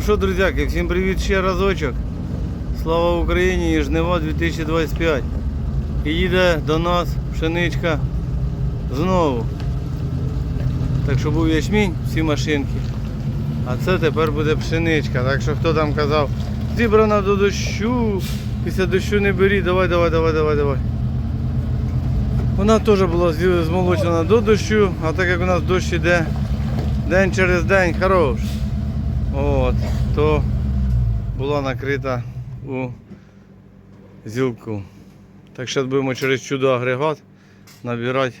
Ну що, друзяки, всім привіт ще разочок. Слава Україні і жнива 2025. І їде до нас пшеничка знову. Так що був ячмінь, всі машинки. А це тепер буде пшеничка. Так що хто там казав, зібрана до дощу, після дощу не беріть, давай, давай, давай, давай, давай. Вона теж була змолочена до дощу, а так як у нас дощ іде день через день, хорош. От, то була накрита у зілку. Так що будемо через чудо агрегат набирати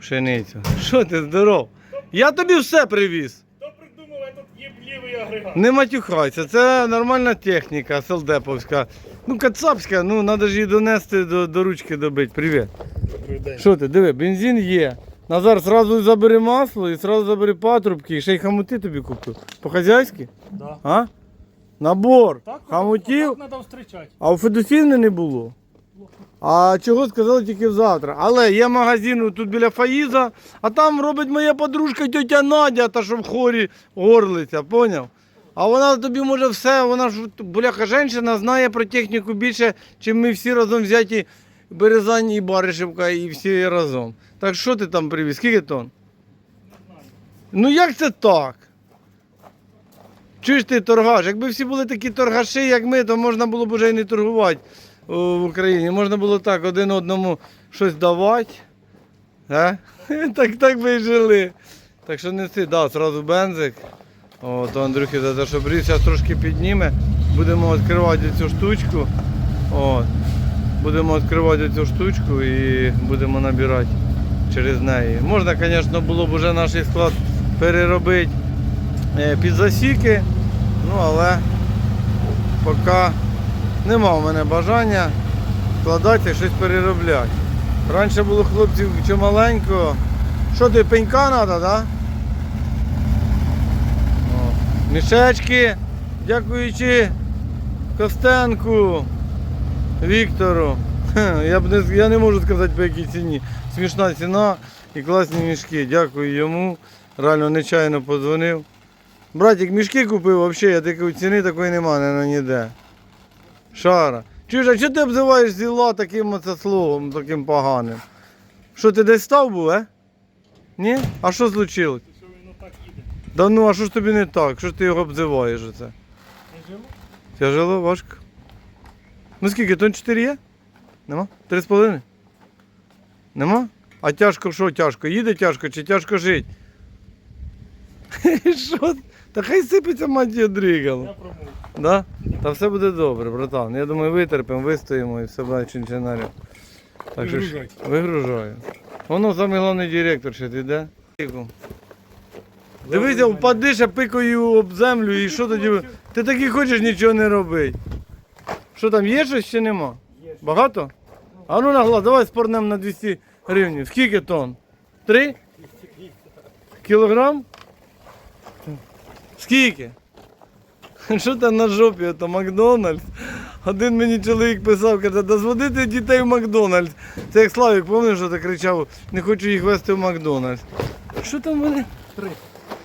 пшеницю. Що ти здоров? Я тобі все привіз. Хто придумав этот єблівий агрегат? Не матюхайся, це нормальна техніка, селдеповська. Ну, кацапська, ну треба ж її донести до, до ручки добити. Привіт. Добрий день. Що ти, диви, бензин є. Назар зразу забери масло і зразу забери патрубки, і ще й хамути тобі купив. По-хазяйськи? Да. А? Набор. Так, Хамутів, Так треба зустрічати. а у Федосівни не було. А чого сказали тільки завтра. Але є магазин тут біля Фаїза, а там робить моя подружка тетя Надя, та що в хорі горлиця, поняв? А вона тобі може все, вона ж бляха жінка знає про техніку більше, ніж ми всі разом взяті Березань і Баришівка і всі разом. Так що ти там привіз? Скільки тонн? Ну як це так? Чуєш ти торгаш? Якби всі були такі торгаші, як ми, то можна було б вже і не торгувати в Україні. Можна було так один одному щось давати. А? Так так би і жили. Так що неси, да, зразу бензик. О, то Андрюхи за те, що бріз, зараз трошки підніме. Будемо відкривати цю штучку. От. Будемо відкривати цю штучку і будемо набирати через неї. Можна, звісно, було б вже наш склад переробити е, під засіки, ну але поки нема в мене бажання вкладатися і щось переробляти. Раніше було хлопців чималенько. Що ти, пенька треба, да? О, Мішечки, дякуючи Костенку, Віктору. Я, б не, я не можу сказати по якій ціні. Смішна ціна і класні мішки. Дякую йому. Реально нечайно подзвонив. Братик, мішки купив, взагалі, я такої ціни такої нема, не ніде. Шара. Чуєш, а чого ти обзиваєш зіла таким оце словом, таким поганим? Що ти десь став був, е? Ні? А що случилось? Да ну, а що ж тобі не так? Що ж ти його обзиваєш оце? Не жило? Тяжело, важко. Ну скільки, тонн 4 є? Нема? Три з половиною? Нема? А тяжко що тяжко? Їде тяжко чи тяжко жить? Що? Та хай сипеться. Я промов. Да? Та все буде добре, братан. Я думаю, витерпимо, вистоїмо і все буде чинчинарем. Так що ж, вигружаю. Воно саме головний директор ще ти де? Дивися, впадиш, а пикою об землю і що тоді? Ти таки хочеш нічого не робити. Що там, є щось чи нема? Є. Багато? А ну нагла, давай спорнем на 200 гривень. Скільки тонн? Три? Кілограм? Скільки? Що там на жопі, ото Макдональдс? Один мені чоловік писав, каже, да зводити дітей в Макдональдс. Це як Славік, пам'ятаєш, що ти кричав, не хочу їх вести в Макдональдс. Що там вони? Три.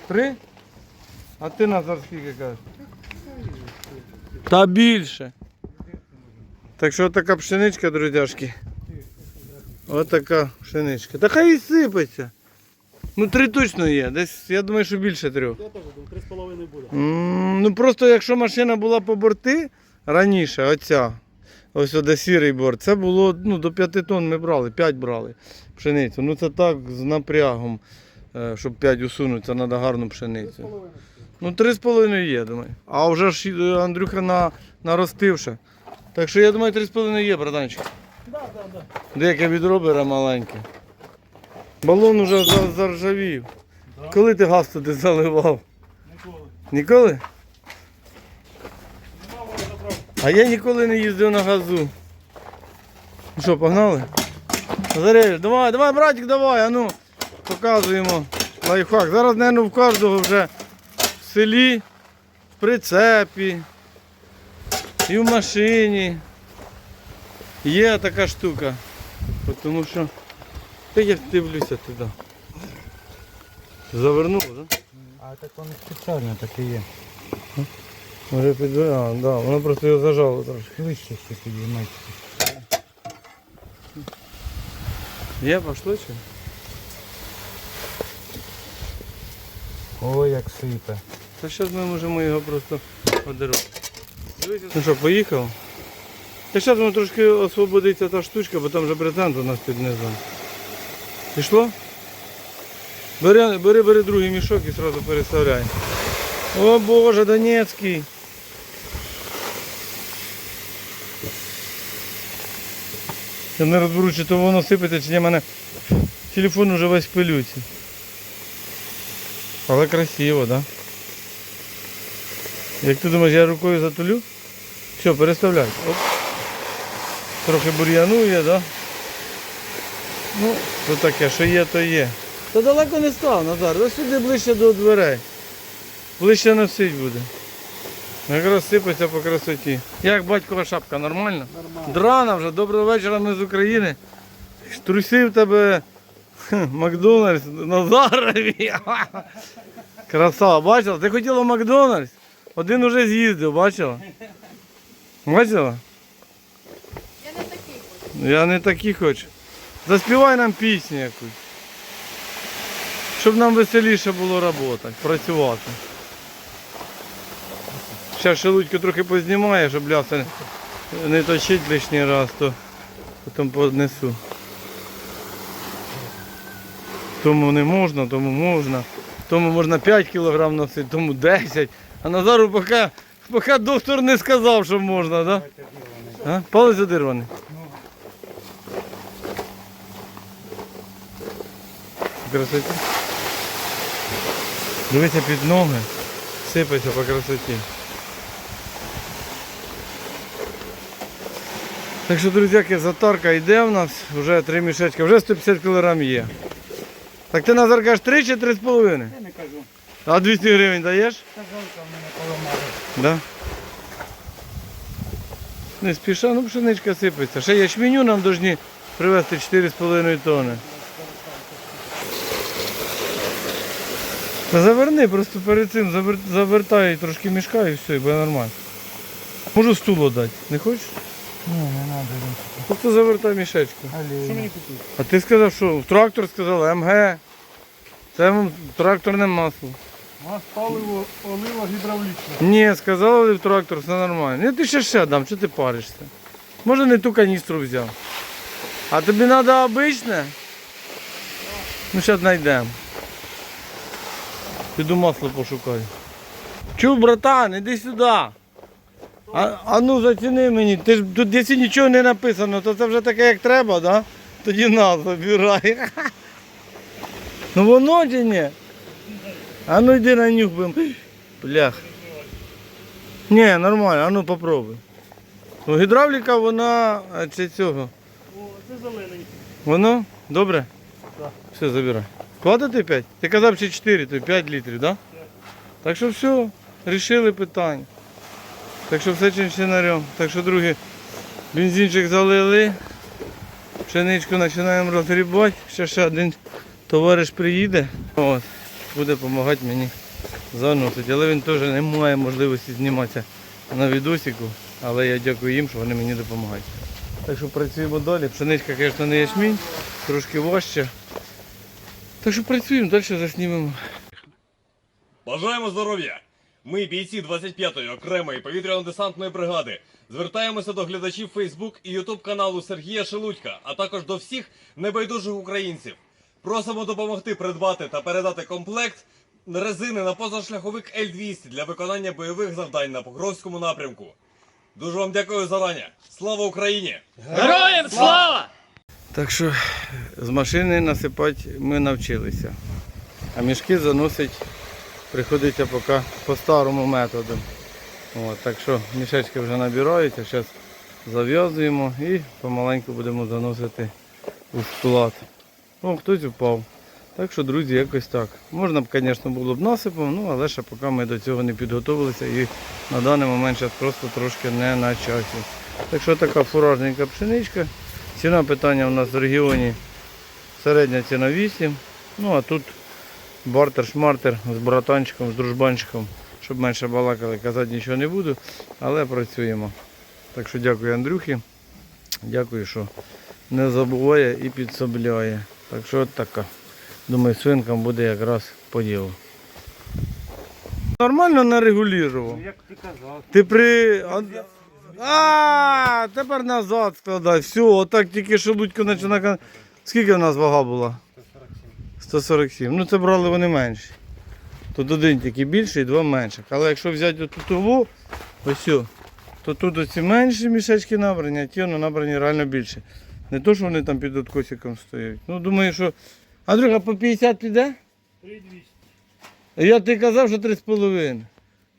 Три? А ти Назар скільки кажеш? Та більше. Так що така пшеничка, друзяшки. Ось така пшеничка. Та хай і сипеться. Ну три точно є. Десь, я думаю, що більше трьох. Я теж думаю, три з половиною буде. М, Ну просто якщо машина була по борти раніше, оця, ось де сірий борт, це було ну, до 5 тонн ми брали, 5 брали пшеницю. Ну це так з напрягом, е, щоб 5 усунути, це треба гарну пшеницю. Ну 3,5 є, думаю. А вже ж е, Андрюха на, наростив ще. Так що я думаю, 3,5 є, братанчик. Да, да, да. Деяке відро бере маленьке. Балон уже заржавів. Да. Коли ти газ туди заливав? Ніколи. Ніколи? А я ніколи не їздив на газу. Ну що, погнали? Назаревич, давай, давай, братик, давай, а ну, показуємо лайфхак. Зараз, мабуть, в кожного вже в селі, в прицепі і в машині є така штука. Тому що та я дивлюся туди. Завернув, так? Да? А так воно спеціально так і є. Може підбере, а, да, воно просто його зажало трошки. Вище ще підіймайте. Є, пошло чи? Ой, як сипе. Та зараз ми можемо його просто подарувати. Ну що, поїхав? Та зараз воно трошки освободиться та штучка, бо там вже брезент у нас під низом. Пішло? Бери, бери, бери другий мішок і одразу переставляй. О Боже, Донецький. Я не розберу, чи то воно сипеться, чи ні, мене телефон уже весь пилюці. Але красиво, так? Да? Як ти думаєш, я рукою затулю? Все, переставляй. Оп. Трохи бур'янує, да? Ну, то таке, що є, то є. Та далеко не став, Назар. Ось сюди ближче до дверей. Ближче носить буде. Якраз сипеться по красоті. Як батькова шапка, нормально? Нормально. Драна вже, доброго вечора, ми з України. Трусив тебе Макдональдс Назарові. Красава, бачила? Ти хотіла Макдональдс? Один уже з'їздив, бачила? Бачила? Я не такий хочу. Я не такі хочу. Заспівай нам пісню якусь. Щоб нам веселіше було працювати, працювати. Зараз шелудьку трохи познімає, щоб ляса не точить лишній раз, то потім поднесу. Тому не можна, тому можна. Тому можна 5 кг носити, тому 10. А Назару поки, поки доктор не сказав, що можна, так? Да? Палець одирваний. Красоті. Дивися під ноги, сипається по красоті. Так що, друзяки, затарка йде в нас, вже три мішечки, вже 150 кг є. Так ти Назар кажеш 3 чи 3,5? Я не кажу. А 200 гривень даєш? Поламала. Да. Не спіша, ну пшеничка сипеться. Ще ячменю нам повинні привезти 4,5 тонни. Та заверни, просто перед цим завер... завертай трошки мішка і все, і буде нормально. Можу стуло дати. Не хочеш? Ні, не треба. Просто завертай мішечку. Що мені купити? А ти сказав, що трактор сказав МГ. Це тракторне масло. У нас паливо олива гідравлічне. Ні, сказали в трактор, все нормально. Я ти ще ще дам, що ти паришся? Може не ту каністру взяв. А тобі треба обичне? Ну зараз знайдемо. Піду масло пошукаю. Чув, братан, іди сюди. А, а ну заціни мені. Ти ж тут якщо нічого не написано, то це вже таке як треба, да? Тоді на, забирай. Ну воно чи ні? А ну йди на нюх будем. Блях. Ні, нормально, а ну попробуй. Ну, гідравліка вона а, чи цього. О, це зелений. Воно? Добре? Так. Все, забирай. Хватить 5? Ти казав чи 4, то 5 літрів, так? Да? Так що все, рішили питання. Так що все чинчинарем. Так що, другі, бензинчик залили. Пшеничку починаємо розгрібати. Ще ще один товариш приїде. От, буде допомагати мені заносити. Але він теж не має можливості зніматися на відосику. Але я дякую їм, що вони мені допомагають. Так що працюємо далі. Пшеничка, звісно, не ячмінь, трошки важче. Так що працюємо, далі заснімемо. Бажаємо здоров'я! Ми, бійці 25-ї окремої повітряно-десантної бригади, звертаємося до глядачів Фейсбук і Ютуб каналу Сергія Шелудька, а також до всіх небайдужих українців. Просимо допомогти придбати та передати комплект резини на позашляховик Л-200 для виконання бойових завдань на Покровському напрямку. Дуже вам дякую зарані. Слава Україні! Героям слава! Так що з машини насипати ми навчилися. А мішки заносить приходиться поки по старому методу. От, так що мішечки вже набираються, зараз зав'язуємо і помаленьку будемо заносити у склад. О, хтось впав. Так що, друзі, якось так. Можна б, звісно, було б насипом, ну але ще поки ми до цього не підготовилися і на даний момент зараз просто трошки не на часі. Так що така фуражненька пшеничка. Ціна питання у нас в регіоні середня ціна 8. Ну а тут бартер-шмартер з братанчиком, з дружбанчиком щоб менше балакали, казати нічого не буду, але працюємо. Так що дякую Андрюхі. Дякую, що не забуває і підсобляє. Так що от така. Думаю, свинкам буде якраз по ділу. Нормально нарегулював. Як ти казав. Ти при. А, а тепер назад складай. Все, отак тільки що шелудько починає. Скільки в нас вага була? 147. Ну це брали вони менші. Тут один тільки більший, два менших. Але якщо взяти оту туву, ось то тут оці менші мішечки набрані, а ті воно набрані реально більше. Не то, що вони там під откосиком стоять. Ну думаю, що. Андрюха, по 50 піде? 3200. Я ти казав, що 3,5.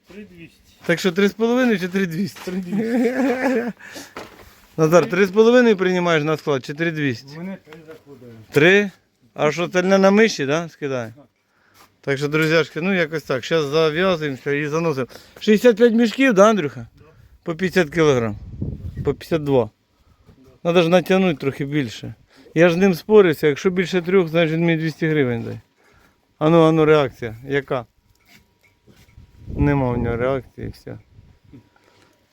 3200. Так що 3,5 чи 3,200? 3,200. Назар, 3,5 приймаєш на склад чи 3,200? Мене три закладаю. 3? А що, це не на миші, да? Скидай. Так що, друзяшки, ну якось так. Зараз зав'язуємося і заносимо. 65 мішків, да, Андрюха? По 50 кілограм. По 52. Треба ж натягнути трохи більше. Я ж з ним спорився, якщо більше трьох, значить він мені 200 гривень дай. Ану, ану, реакція. Яка? Нема в нього реакції, все.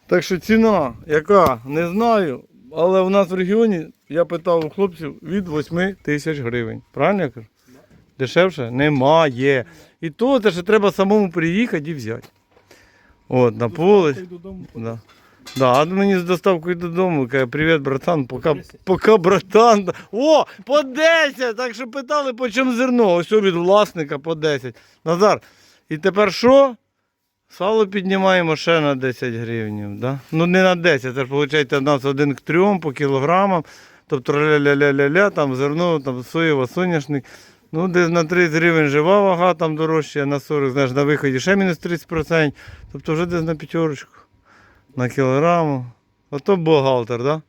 Так що ціна, яка? Не знаю. Але в нас в регіоні, я питав у хлопців, від 8 тисяч гривень. Правильно я кажу? Дешевше? Немає. І то це ще треба самому приїхати і взяти. От, на поле. Да. Да, а мені з доставкою додому каже, привіт, братан, пока, пока братан. О, по 10! Так що питали, по чому зерно. Ось від власника по 10. Назар, і тепер що? Сало піднімаємо ще на 10 гривень. Да? Ну не на 10, це ж виходить у нас один к трьом по кілограмам. Тобто ля-ля-ля-ля-ля, там зерно, там соєва, соняшник. Ну, десь на 30 гривень жива вага, там дорожче, а на 40, знаєш, на виході ще мінус 30%. Тобто вже десь на п'ятерочку на кілограму. Ото бухгалтер, так? Да?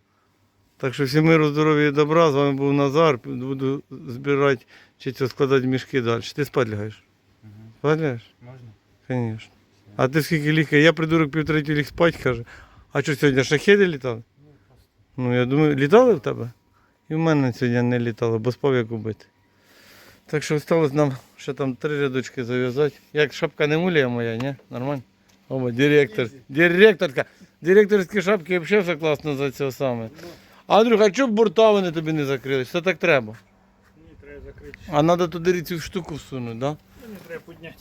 Так що всім миру, здоров'я і добра. З вами був Назар. Буду збирати чи це складати мішки далі. Ти спать лягаєш? Спать лягаєш? Можна? Звісно. А ти скільки ліг? Я придурок півтретій ліг спать, каже. А що сьогодні шахеди літали? Ну я думаю, літали в тебе? І в мене сьогодні не літали, бо спав як убитий. Так що осталось нам ще там три рядочки зав'язати. Як шапка не муляє моя, ні? Нормально? Оба, директор. Директорка. Директорські шапки взагалі все класно за цього саме. Андрюха, а чого б борта вони тобі не закрили? Що так треба? Мені треба закрити. А треба туди цю штуку всунути, так? Да? Мені треба підняти.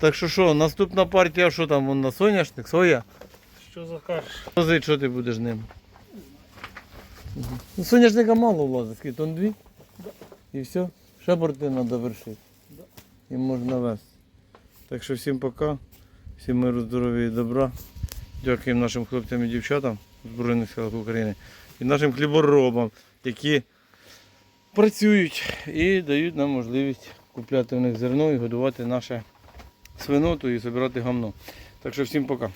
Так що що, наступна партія, що там, вон на соняшник, соя? Що закажеш? Возить, що ти будеш ним? Ну, соняшника мало влазить, скільки, тон дві? І все. Ще борти треба вершити. І можна вести. Так що всім пока. Всім миру, здоров'я і добра. Дякуємо нашим хлопцям і дівчатам Збройних сил України і нашим хліборобам, які працюють і дають нам можливість купляти в них зерно і годувати наше свиноту і збирати гамно. Так що всім пока.